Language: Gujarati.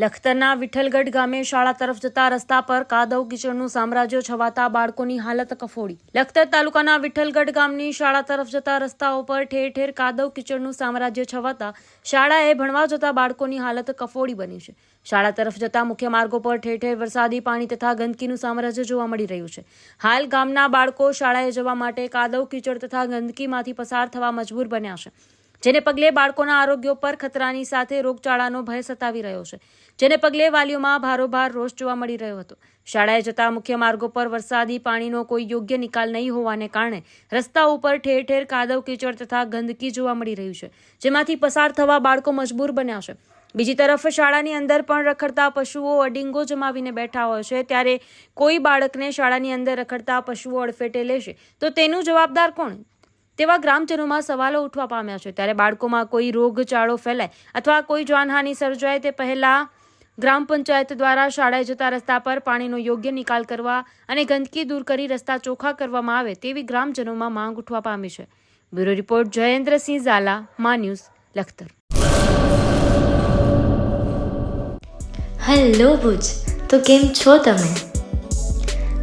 લખતરના વિઠ્ઠલગઢ ગામે શાળા તરફ જતા રસ્તા પર કાદવ કીચડનું સામ્રાજ્ય છવાતા બાળકોની હાલત કફોડી. લખતર તાલુકાના વિઠ્ઠલગઢ ગામની શાળા તરફ જતા રસ્તાઓ પર ઠેર ઠેર કાદવ કીચડનું સામ્રાજ્ય છવાતા શાળાએ ભણવા જતા બાળકોની હાલત કફોડી બની છે. શાળા તરફ જતા મુખ્ય માર્ગો પર ઠેર ઠેર વરસાદી પાણી તથા ગંદકીનું સામ્રાજ્ય જોવા મળી રહ્યું છે. હાલ ગામના બાળકો શાળાએ જવા માટે કાદવ કીચડ તથા ગંદકીમાંથી પસાર થવા મજબૂર બન્યા છે. જેને પગલે બાળકોના આરોગ્ય પર ખતરાની સાથે રોગચાળાનો ભય સતાવી રહ્યો છે. જેને પગલે વાલીઓમાં ભારોભાર રોષ જોવા મળી રહ્યો હતો. શાળાએ જતા મુખ્ય માર્ગો પર વરસાદી પાણીનો કોઈ યોગ્ય નિકાલ નહીં હોવાને કારણે રસ્તા ઉપર ઠેર ઠેર કાદવ કીચડ તથા ગંદકી જોવા મળી રહ્યું છે. જેમાંથી પસાર થવા બાળકો મજબૂર બન્યા છે. બીજી તરફ શાળાની અંદર પણ રખડતા પશુઓ અડિંગો જમાવીને બેઠા હોય છે. ત્યારે કોઈ બાળકને શાળાની અંદર રખડતા પશુઓ અડફેટે લેશે તો તેનું જવાબદાર કોણ? તેવા ગ્રામજનોમાં સવાલો ઉઠવા પામ્યા છે. ત્યારે બાળકોમાં કોઈ રોગચાળો ફેલાય અથવા કોઈ જાનહાનિ સર્જાય તે પહેલાં ગ્રામ પંચાયત દ્વારા શાળાએ જતા રસ્તા પર પાણીનો યોગ્ય નિકાલ કરવા અને ગંદકી દૂર કરી રસ્તા ચોખ્ખા કરવામાં આવે તેવી ગ્રામજનોમાં માંગ ઉઠવા પામી છે. બ્યુરો રિપોર્ટ, જયેન્દ્રસિંહ ઝાલા, મા ન્યૂઝ, લખતર. હેલો ભુજ, તો કેમ છો તમે?